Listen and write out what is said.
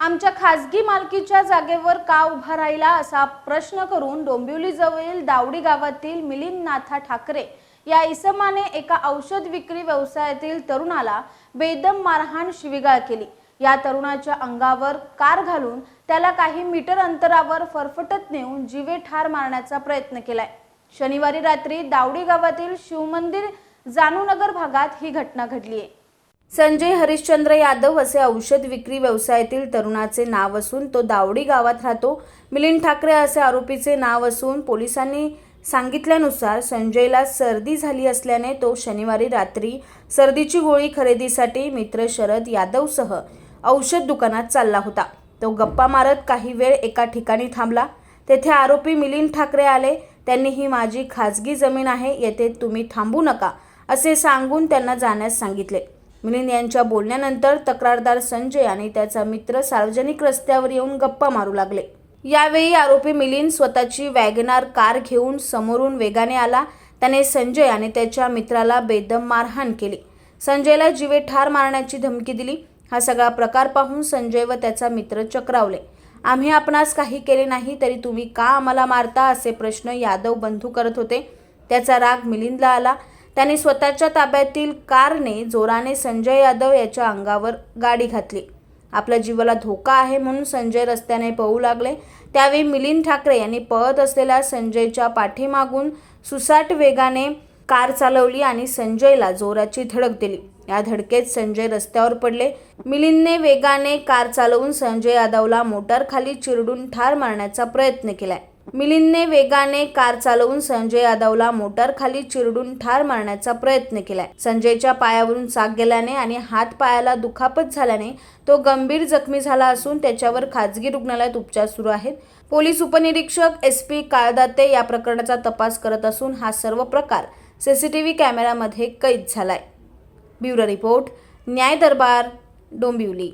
आमच्या खासगी मालकीच्या जागेवर का उभा राहिला असा प्रश्न करून डोंबिवलीजवळील दावडी गावातील मिलिंद नाथा ठाकरे या इसमाने एका औषध विक्री व्यवसायातील तरुणाला बेदम मारहाण शिविगाळ केली. या तरुणाच्या अंगावर कार घालून त्याला काही मीटर अंतरावर फरफटत नेऊन जीवे ठार मारण्याचा प्रयत्न केलाय. शनिवारी रात्री दावडी गावातील शिवमंदिर जानूनगर भागात ही घटना घडली आहे संजय हरिश्चंद्र यादव असे औषध विक्री व्यवसायातील तरुणाचे नाव असून तो दावडी गावात राहतो. मिलिंद ठाकरे असे आरोपीचे नाव असून पोलिसांनी सांगितल्यानुसार संजयला सर्दी झाली असल्याने तो शनिवारी रात्री सर्दीची गोळी खरेदीसाठी मित्र शरद यादवसह औषध दुकानात चालला होता. तो गप्पा मारत काही वेळ एका ठिकाणी थांबला. तेथे आरोपी मिलिंद ठाकरे आले. त्यांनी ही माझी खाजगी जमीन आहे येथे तुम्ही थांबू नका असे सांगून त्यांना जाण्यास सांगितले. मिलिंद यांच्या बोलण्यानंतर तक्रारदार संजय आणि त्याचा मित्र सार्वजनिक रस्त्यावर येऊन गप्पा मारू लागले. यावेळी आरोपी मिलिंद स्वतःची वॅगनार कार घेऊन समोरून वेगाने आला. त्याने संजय आणि त्याच्या मित्राला बेदम मारहाण केली. संजयला जीवे ठार मारण्याची धमकी दिली. हा सगळा प्रकार पाहून संजय व त्याचा मित्र चक्रावले. आम्ही आपणास काही केले नाही तरी तुम्ही का आम्हाला मारता? असे प्रश्न यादव बंधू करत होते. त्याचा राग मिलिंदला आला. त्याने स्वतःच्या ताब्यातील कारने जोराने संजय यादव याच्या अंगावर गाडी घातली. आपल्या जीवाला धोका आहे म्हणून संजय रस्त्याने पळू लागले. त्यावेळी मिलिंद ठाकरे यांनी पळत असलेल्या संजयच्या पाठीमागून सुसाट वेगाने कार चालवली आणि संजयला जोराची धडक दिली. या धडकेत संजय रस्त्यावर पडले. मिलिंदने वेगाने कार चालवून संजय यादवला मोटारखाली चिरडून ठार मारण्याचा प्रयत्न केलाय. मिलिंदने वेगाने कार चालवून संजय यादवला मोटारखाली चिरडून ठार मारण्याचा प्रयत्न केलाय. संजयच्या पायावरून चाक गेल्याने आणि हात पायाला दुखापत झाल्याने तो गंभीर जखमी झाला असून त्याच्यावर खाजगी रुग्णालयात उपचार सुरू आहेत. पोलीस उपनिरीक्षक एस पी काळदाते या प्रकरणाचा तपास करत असून हा सर्व प्रकार सीसीटीव्ही कॅमेऱ्यामध्ये कैद झालाय. ब्युरो रिपोर्ट न्याय दरबार डोंबिवली.